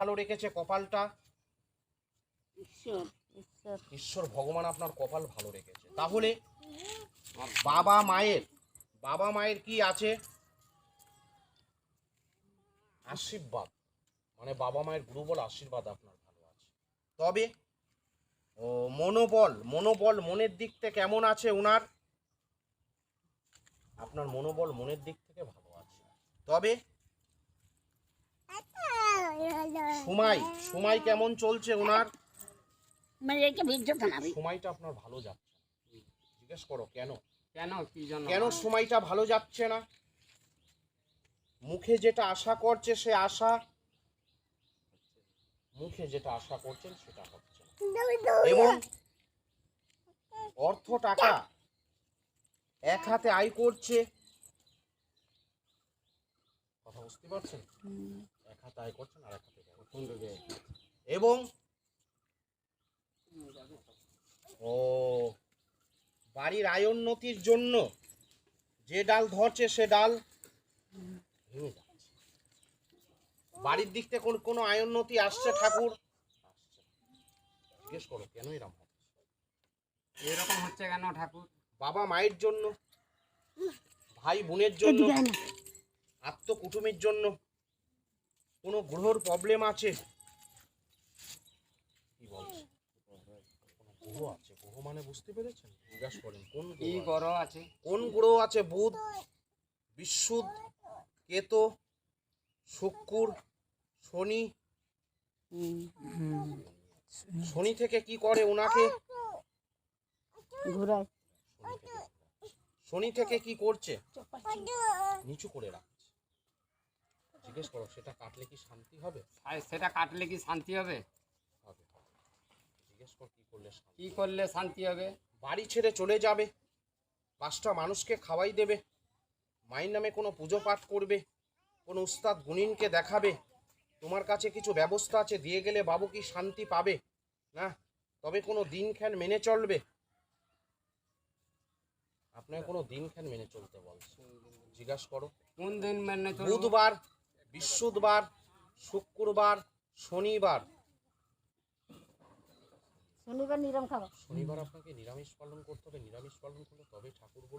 ভালো রেখেছে কপালটা? ঈশ্বর ভগবান আপনার কপাল ভালো রেখেছে। তাহলে বাবা মায়ের বাবা মায়ের কি আছে? আশীর্বাদ। মানে বাবা মায়ের গুরুবল আশীর্বাদ আপনার ভালো আছে। তবে ও মনোবল মনোবল মনের দিক থেকে কেমন আছে ওনার আপনার মনোবল মনের দিক থেকে ভালো আছে। তবে সময় সময় কেমন চলছে ওনার? মানে এটা সময়টা আপনার ভালো যাচ্ছে জিজ্ঞেস করো কেন? কেন? কি জন্য? কেন সময়টা ভালো যাচ্ছে না? মুখে যেটা আশা করছে সে আশা মুখে যেটা আশা করছেন সেটা হচ্ছে এবং অর্থ টাকা এক হাতে আয় করছে। কথা বুঝতে পারছেন? এক হাতে আয় করছেন আর এক। এবং ও বাড়ির আয়োন্নতির জন্য যে ডাল ধরছে সে ডাল বাড়ির দিক থেকে কোন- কোনো আয়োন্নতি আসছে ঠাকুর? জিজ্ঞেস করো কেন এরকম হচ্ছে এরকম হচ্ছে কেন ঠাকুর? বাবা মায়ের জন্য ভাই বোনের জন্য আত্মকুটুমের জন্য কোনো গ্রহর প্রবলেম আছে? কি বলছে? গ্রহ আছে? গ্রহ মানে বুঝতে পেরেছেন? জিজ্ঞাসা করেন কোন গ্রহ আছে? কোন গ্রহ আছে? বুধ বিশুদ কেতু শুক্র শনি। শনি থেকে কি করে ওনাকে ঘুরায় শনি থেকে কি করছে? নিচু করে রাখছে জিজ্ঞেস করো সেটা কাটলে কি শান্তি হবে? সেটা কাটলে কি শান্তি হবে। জিজ্ঞেস কর কি করলে কি করলে শান্তি হবে? বাড়ি ছেড়ে চলে যাবে। পাঁচটা মানুষকে খাওয়াই দেবে। মায়ের নামে কোনো পুজো পাঠ করবে। কোনো উস্তাদ গুনিনকে দেখাবে। তোমার কাছে কিছু ব্যবস্থা আছে দিয়ে গেলে বাবু কি শান্তি পাবে? না? তবে কোনো দিন খ্যান মেনে চলবে। আপনাকে কোনো দিন খ্যান মেনে চলতে বলছে জিজ্ঞাসা করো। কোন দিন মেনে চলবো? বুধবার বৃহস্পতিবার শুক্রবার শনিবার। শনিবার নিরাম খাওয়া শনিবার আপনাকে নিরামিষ পালন করতে হবে নিরামিষ পালন করলে তবে ঠাকুর